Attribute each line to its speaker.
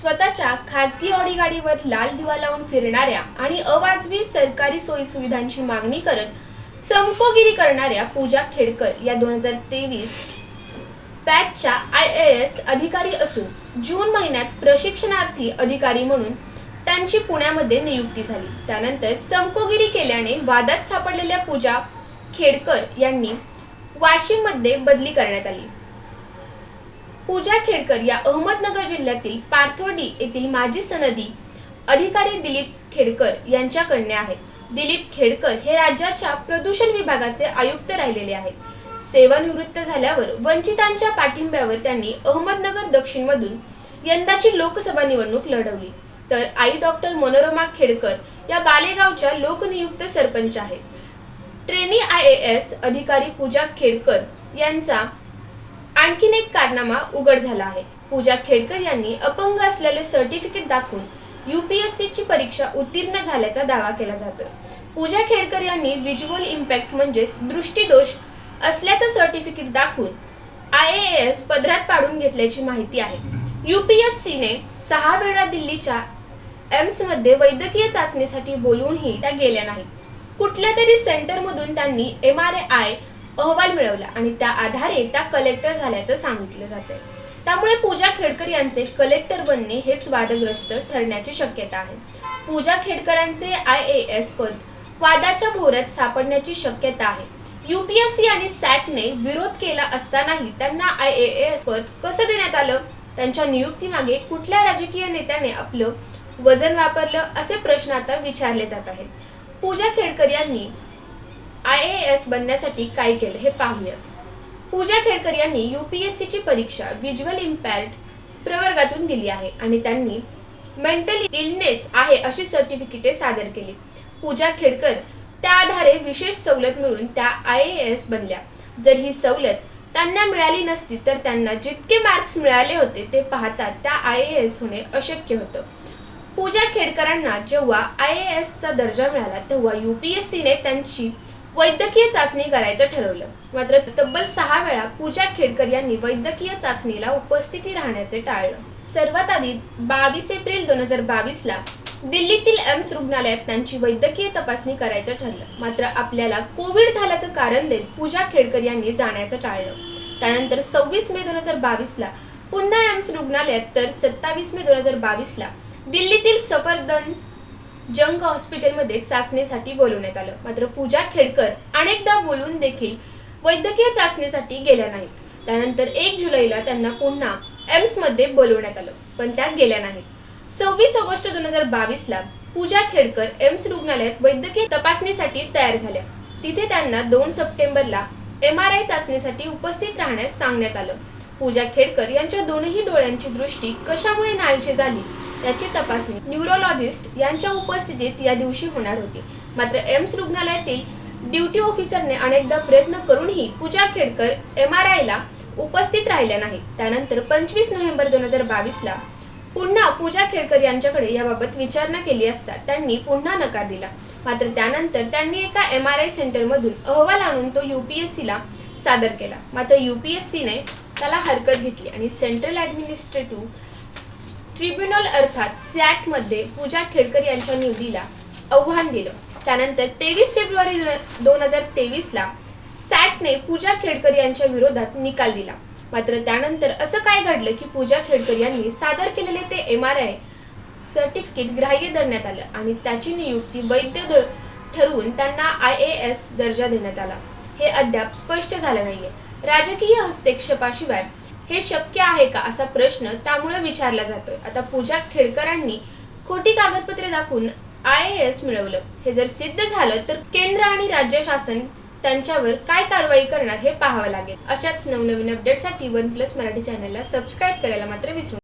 Speaker 1: स्वतःच्या खासगी ऑडी गाडीवर लाल दिवा लावून फिरणाऱ्या आणि अवाजवी सरकारी सोयी सुविधांची मागणी करत चमकोगिरी करणाऱ्या पूजा खेडकर या दोन हजार तेवीस बॅचच्या आय ए एस अधिकारी असून जून महिन्यात प्रशिक्षणार्थी अधिकारी म्हणून त्यांची पुण्यामध्ये नियुक्ती झाली. त्यानंतर चमकोगिरी केल्याने वादात सापडलेल्या पूजा खेडकर यांनी वाशिममध्ये बदली करण्यात आली. पूजा खेडकर या अहमदनगर जिल्ह्यातील पारथोडी येथील माजी सनदी अधिकारी दिलीप खेडकर यांच्या कन्या आहेत दिलीप खेडकर हे राज्याच्या प्रदूषण विभागाचे आयुक्त राहिलेले आहेत. सेवानिवृत्त झाल्यावर वंचितांच्या पाठिंब्यावर त्यांनी अहमदनगर दक्षिणमधून यंदाची लोकसभा निवडणूक लढवली. तर आई डॉक्टर मनोरमा खेडकर या बालेगावच्या लोकनियुक्त सरपंच आहेत. ट्रेनी आय ए एस अधिकारी पूजा खेडकर यांचा आणखीन एक कारनामा उघड झाला आहे. पूजा खेडकर यांनी अपंग असलेले सर्टिफिकेट दाखवून यूपीएससी ची परीक्षा उत्तीर्ण झाल्याचा दावा केला जातो पूजा खेडकर यांनी व्हिज्युअल इम्पॅक्ट म्हणजेच दृष्टीदोष असल्याचं सर्टिफिकेट दाखवून आय एस पदरात पाडून घेतल्याची माहिती आहे. युपीएससीने सहा वेळा दिल्लीच्या एम्समध्ये वैद्यकीय चाचणीसाठी बोलवूनही त्या गेल्या नाहीत. कुठल्या तरी सेंटरमधून त्यांनी एम आर आय अहवाल मिळवला आणि त्या आधारे त्या कलेक्टर झाल्याचं सांगितलं जाते त्यामुळे पूजा खेडकर यांचे कलेक्टर बनणे हेच वादग्रस्त ठरण्याची शक्यता आहे. पूजा खेडकरांचे आय ए एस पद वादाच्या भोऱ्यात सापडण्याची शक्यता आहे. युपीएससी आणि सॅटने विरोध केला असतानाही त्यांना आय ए एस पद कसं देण्यात आलं? त्यांच्या नियुक्तीमागे कुठल्या राजकीय नेत्याने आपलं वजन वापरलं? असे प्रश्न आता विचारले जात आहेत. पूजा खेडकर यांनी आय ए एस बनण्यासाठी काय केलं हे पाहूयात. पूजा खेडकर यांनी यूपीएससीची परीक्षा व्हिज्युअल इम्पॅर्ड प्रवर्गातून दिली आहे आणि त्यांनी मेंटल इलनेस आहे अशी सर्टिफिकेटे सादर केली. पूजा खेडकर त्या आधारे विशेष सवलत मिळून त्या आय ए एस बनल्या. जर ही सवलत त्यांना मिळाली नसती तर त्यांना जितके मार्क्स मिळाले होते ते पाहता त्या आय ए एस होणे अशक्य होतं. पूजा खेडकरांना जेव्हा आय ए एस चा दर्जा मिळाला तेव्हा युपीएससीने त्यांची वैद्यकीय चाचणी करायचं ठरवलं. मात्र तब्बल सहा वेळा पूजा खेडकर यांनी वैद्यकीय चाचणीला उपस्थिती राहण्याचे टाळलं. सर्वात आधी बावीस एप्रिल दोन हजार बावीस ला दिल्लीतील एम्स रुग्णालयात त्यांची वैद्यकीय तपासणी करायचं ठरलं. मात्र आपल्याला कोविड झाल्याचं कारण देत पूजा खेडकर यांनी जाण्याचं टाळलं. त्यानंतर सव्वीस मे दोन हजार बावीस ला पुन्हा एम्स रुग्णालयात तर सत्तावीस मे दोन हजार बावीस ला दिल्लीतील सफरदन जंग हॉस्पिटलमध्ये चाचणीसाठी बोलवण्यात आलं. मात्र पूजा खेडकर अनेकदा बोलून देखील वैद्यकीय चाचणीसाठी गेल्या नाहीत. त्यानंतर एक जुलैला त्यांना पुन्हा एम्समध्ये बोलवण्यात आलं पण त्या गेल्या नाहीत. सव्वीस ऑगस्ट दोन हजार बावीसला पूजा खेडकर एम्स रुग्णालयात वैद्यकीय तपासणीसाठी तयार झाल्या. तिथे त्यांना दोन सप्टेंबरला एम आर आय चाचणीसाठी उपस्थित राहण्यास सांगण्यात आलं. पूजा खेडकर यांच्या दोनही डोळ्यांची दृष्टी कशामुळे नाहीशी झाली याची तपासणी. न्यूरोलॉजिस्ट यांच्या उपस्थितीत या दिवशी होणार होती. मात्र एम्स रुग्णालयातील ड्युटी ऑफिसरने अनेकदा प्रयत्न करूनही पूजा खेडकर एम आर आयला उपस्थित राहिल्या नाही त्यानंतर पंचवीस नोव्हेंबर दोन हजार बावीसला पुन्हा पूजा खेडकर यांच्याकडे याबाबत विचारणा केली असता त्यांनी पुन्हा नकार दिला. मात्र त्यानंतर त्यांनी एका एम आर आय सेंटर मधून अहवाल आणून तो युपीएससी ला सादर केला. मात्र युपीएससीने त्याला हरकत घेतली आणि सेंट्रल ऍडमिनिस्ट्रेटिव्ह ट्रिब्युनल अर्थात सॅटमध्ये पूजा खेडकर यांच्या निवडीला आव्हान दिलं. त्यानंतर तेवीस फेब्रुवारी दोन हजार तेवीस ला सॅटने पूजा खेडकर यांच्या विरोधात निकाल दिला. मात्र त्यानंतर असं काय घडलं की पूजा खेडकर यांनी सादर केलेले ते एम आर आय सर्टिफिकेट ग्राह्य धरण्यात आलं आणि त्याची नियुक्ती वैध द- ठरवून त्यांना आय ए एस दर्जा देण्यात आला. हे अद्याप स्पष्ट झालं नाहीये. राजकीय हस्तक्षेपाशिवाय हे शक्य आहे का असा प्रश्न त्यामुळे विचारला जातोय. आता पूजा खेडकरांनी खोटी कागदपत्रे दाखवून आय ए एस मिळवलं. हे जर सिद्ध झालं तर केंद्र आणि राज्य शासन त्यांच्यावर काय कारवाई करणार हे पाहावं लागेल. अशाच नवनवीन अपडेटसाठी वन प्लस मराठी चॅनलला सबस्क्राईब करायला मात्र विसरू